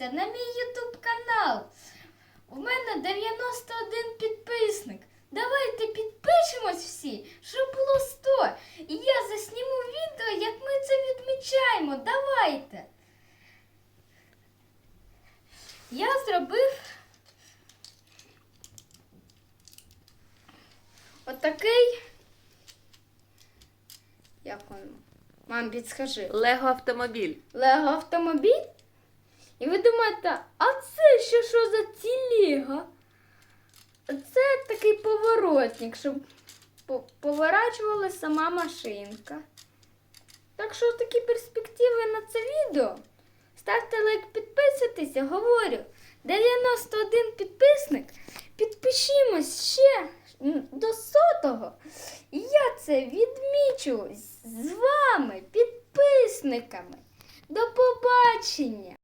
підписуйтеся на мій ютуб канал. У мене 91 підписник. Давайте підпишемось всі, щоб було 100. І я засніму відео, як ми це відмічаємо. Давайте. Я зробив отакий. Як він? Мам, підскажи. Лего автомобіль. Лего автомобіль? І ви думаєте, а це що, що за ці Лего? Це такий поворотник, щоб по- поворачувала сама машинка. Так що такі перспективи на це відео. Ставте лайк, підписуйтеся, говорю. 91 підписник. Підпишімось ще до сотого. І я це відмічу з вами, підписниками. До побачення!